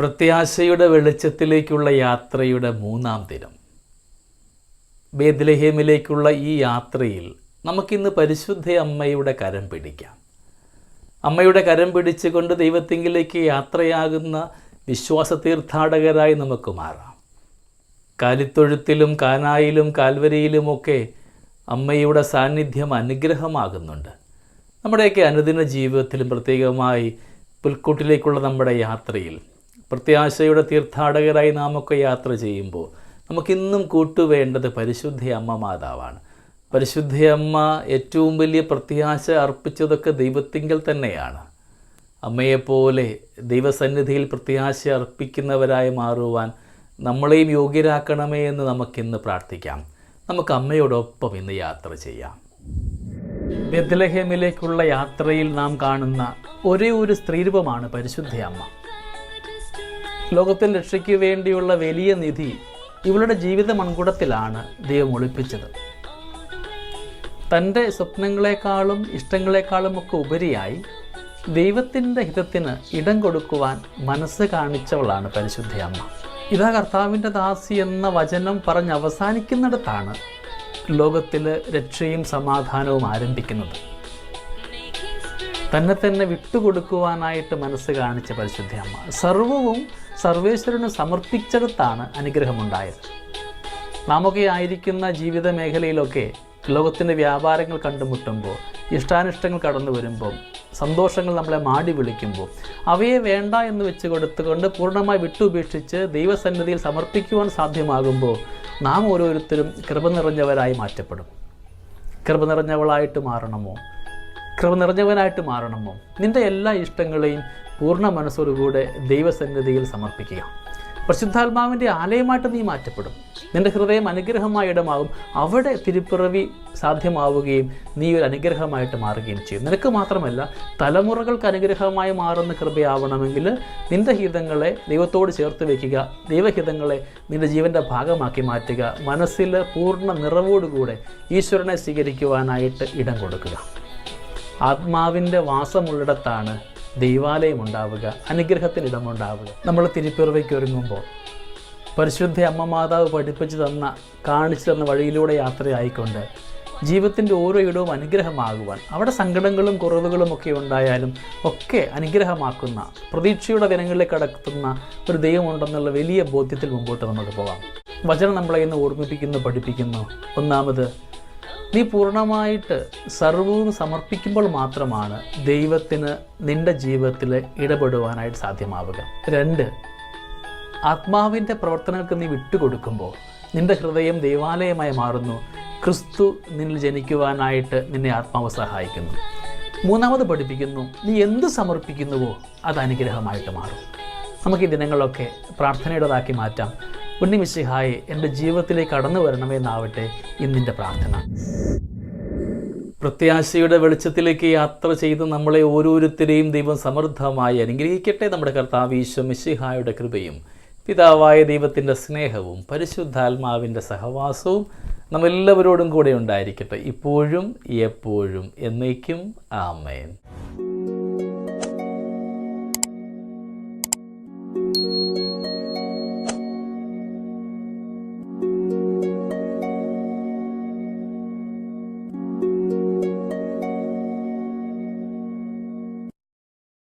പ്രത്യാശയുടെ വെളിച്ചത്തിലേക്കുള്ള യാത്രയുടെ മൂന്നാം ദിനം. ബേദ്ലഹേമിലേക്കുള്ള ഈ യാത്രയിൽ നമുക്കിന്ന് പരിശുദ്ധ അമ്മയുടെ കരം പിടിക്കാം. അമ്മയുടെ കരം പിടിച്ചുകൊണ്ട് ദൈവത്തിങ്കിലേക്ക് യാത്രയാകുന്ന വിശ്വാസ തീർത്ഥാടകരായി നമുക്ക് മാറാം. കാലിത്തൊഴുത്തിലും കാനായിലും കാൽവരിയിലുമൊക്കെ അമ്മയുടെ സാന്നിധ്യം അനുഗ്രഹമാകുന്നുണ്ട്. നമ്മുടെയൊക്കെ അനുദിന ജീവിതത്തിലും പ്രത്യേകമായി പുൽക്കൂട്ടിലേക്കുള്ള നമ്മുടെ യാത്രയിൽ പ്രത്യാശയുടെ തീർത്ഥാടകരായി നാമൊക്കെ യാത്ര ചെയ്യുമ്പോൾ നമുക്കിന്നും കൂട്ടുവേണ്ടത് പരിശുദ്ധ അമ്മ മാതാവാണ്. പരിശുദ്ധ അമ്മ ഏറ്റവും വലിയ പ്രത്യാശ അർപ്പിച്ചതൊക്കെ ദൈവത്തിങ്കൽ തന്നെയാണ്. അമ്മയെപ്പോലെ ദൈവസന്നിധിയിൽ പ്രത്യാശ അർപ്പിക്കുന്നവരായി മാറുവാൻ നമ്മളെയും യോഗ്യരാക്കണമേ എന്ന് നമുക്കിന്ന് പ്രാർത്ഥിക്കാം. നമുക്ക് അമ്മയോടൊപ്പം ഇന്ന് യാത്ര ചെയ്യാം. ബെത്ലഹേമിലേക്കുള്ള യാത്രയിൽ നാം കാണുന്ന ഒരേ ഒരു സ്ത്രീരൂപമാണ് പരിശുദ്ധ അമ്മ. ലോകത്തിൽ രക്ഷയ്ക്ക് വേണ്ടിയുള്ള വലിയ നിധി ഇവളുടെ ജീവിത മൺകുടത്തിലാണ് ദൈവം ഒളിപ്പിച്ചത്. തന്റെ സ്വപ്നങ്ങളെക്കാളും ഇഷ്ടങ്ങളെക്കാളും ഒക്കെ ഉപരിയായി ദൈവത്തിന്റെ ഹിതത്തിന് ഇടം കൊടുക്കുവാൻ മനസ്സ് കാണിച്ചവളാണ് പരിശുദ്ധയമ്മ ഇതാ കർത്താവിന്റെ ദാസി എന്ന വചനം പറഞ്ഞ് അവസാനിക്കുന്നിടത്താണ് ലോകത്തിൽ രക്ഷയും സമാധാനവും ആരംഭിക്കുന്നത്. തന്നെ തന്നെ വിട്ടുകൊടുക്കുവാനായിട്ട് മനസ്സ് കാണിച്ച പരിശുദ്ധ അമ്മ. സർവവും സർവേശ്വരന് സമർപ്പിച്ചെടുത്താണ് അനുഗ്രഹമുണ്ടായത്. നാമൊക്കെ ആയിരിക്കുന്ന ജീവിത മേഖലയിലൊക്കെ ലോകത്തിന്റെ വ്യാപാരങ്ങൾ കണ്ടുമുട്ടുമ്പോൾ ഇഷ്ടാനിഷ്ടങ്ങൾ കടന്നു വരുമ്പോൾ സന്തോഷങ്ങൾ നമ്മളെ മാടി വിളിക്കുമ്പോൾ അവയെ വേണ്ട എന്ന് വെച്ച് കൊടുത്തുകൊണ്ട് പൂർണമായി വിട്ടുപേക്ഷിച്ച് ദൈവസന്നിധിയിൽ സമർപ്പിക്കുവാൻ സാധ്യമാകുമ്പോൾ നാം ഓരോരുത്തരും കൃപ നിറഞ്ഞവരായി മാറ്റപ്പെടും. കൃപ നിറഞ്ഞവളായിട്ട് മാറണമോ? കൃപ നിറഞ്ഞവനായിട്ട് മാറണമോ നിന്റെ എല്ലാ ഇഷ്ടങ്ങളെയും പൂർണ മനസ്സോടുകൂടെ ദൈവസന്നിധിയിൽ സമർപ്പിക്കുക. പരിശുദ്ധാത്മാവിന്റെ ആലയമായിട്ട് നീ മാറ്റപ്പെടും. നിന്റെ ഹൃദയം അനുഗ്രഹമായ ഇടമാകും. അവിടെ തിരുപ്പിറവി സാധ്യമാവുകയും നീ ഒരു അനുഗ്രഹമായിട്ട് മാറുകയും ചെയ്യും. നിനക്ക് മാത്രമല്ല തലമുറകൾക്ക് അനുഗ്രഹമായി മാറുന്ന കൃപയാവണമെങ്കിൽ നിന്റെ ഹിതങ്ങളെ ദൈവത്തോട് ചേർത്ത് വയ്ക്കുക ദൈവഹിതങ്ങളെ നിന്റെ ജീവന്റെ ഭാഗമാക്കി മാറ്റുക. മനസ്സിൽ പൂർണ നിറവോടുകൂടെ ഈശ്വരനെ സ്വീകരിക്കുവാനായിട്ട് ഇടം കൊടുക്കുക. ആത്മാവിന്റെ വാസമുള്ളിടത്താണ് ദൈവാലയം ഉണ്ടാവുക അനുഗ്രഹത്തിന് ഇടമുണ്ടാവുക. നമ്മൾ തിരുപ്പിറവയ്ക്ക് ഒരുങ്ങുമ്പോൾ പരിശുദ്ധ അമ്മ മാതാവ് പഠിപ്പിച്ചു തന്ന കാണിച്ചു തന്ന വഴിയിലൂടെ യാത്രയായിക്കൊണ്ട് ജീവിതത്തിന്റെ ഓരോ ഇടവും അനുഗ്രഹമാകുവാൻ അവിടെ സങ്കടങ്ങളും കുറവുകളും ഒക്കെ ഉണ്ടായാലും ഒക്കെ അനുഗ്രഹമാക്കുന്ന പ്രതീക്ഷയുടെ ദിനങ്ങളിലേക്ക് കടക്കുന്ന ഒരു ദൈവമുണ്ടെന്നുള്ള വലിയ ബോധ്യത്തിൽ മുമ്പോട്ട് നമുക്ക് പോകാം വചനം നമ്മളെ ഇന്ന് ഓർമ്മിപ്പിക്കുന്നു പഠിപ്പിക്കുന്നു. ഒന്നാമത് നീ പൂർണമായിട്ട് സർവവും സമർപ്പിക്കുമ്പോൾ മാത്രമാണ് ദൈവത്തിന് നിന്റെ ജീവിതത്തിൽ ഇടപെടുവാനായിട്ട് സാധ്യമാവുക. രണ്ട് ആത്മാവിന്റെ പ്രവർത്തനങ്ങൾക്ക് നീ വിട്ടുകൊടുക്കുമ്പോൾ നിന്റെ ഹൃദയം ദൈവാലയമായി മാറുന്നു. ക്രിസ്തു നിന്നിൽ ജനിക്കുവാനായിട്ട് നിന്നെ ആത്മാവ് സഹായിക്കുന്നു. മൂന്നാമത് പഠിപ്പിക്കുന്നു നീ എന്ത് സമർപ്പിക്കുന്നുവോ അത് അനുഗ്രഹമായിട്ട് മാറും. നമുക്ക് ഈ ദിനങ്ങളൊക്കെ പ്രാർത്ഥനയുടേതാക്കി മാറ്റാം. ഉണ്ണിമിശിഹായെ എന്റെ ജീവിതത്തിലേക്ക് കടന്നു വരണമെന്നാവട്ടെ ഇന്നിന്റെ പ്രാർത്ഥന. പ്രത്യാശയുടെ വെളിച്ചത്തിലേക്ക് യാത്ര ചെയ്ത് നമ്മളെ ഓരോരുത്തരെയും ദൈവം സമൃദ്ധമായി അനുഗ്രഹിക്കട്ടെ നമ്മുടെ കർത്താവ് ഈശോ മിശിഹായുടെ കൃപയും. പിതാവായ ദൈവത്തിന്റെ സ്നേഹവും പരിശുദ്ധാത്മാവിന്റെ സഹവാസവും നമ്മെല്ലാവരോടും കൂടെ ഉണ്ടായിരിക്കട്ടെ ഇപ്പോഴും എപ്പോഴും എന്നേക്കും. ആമേൻ.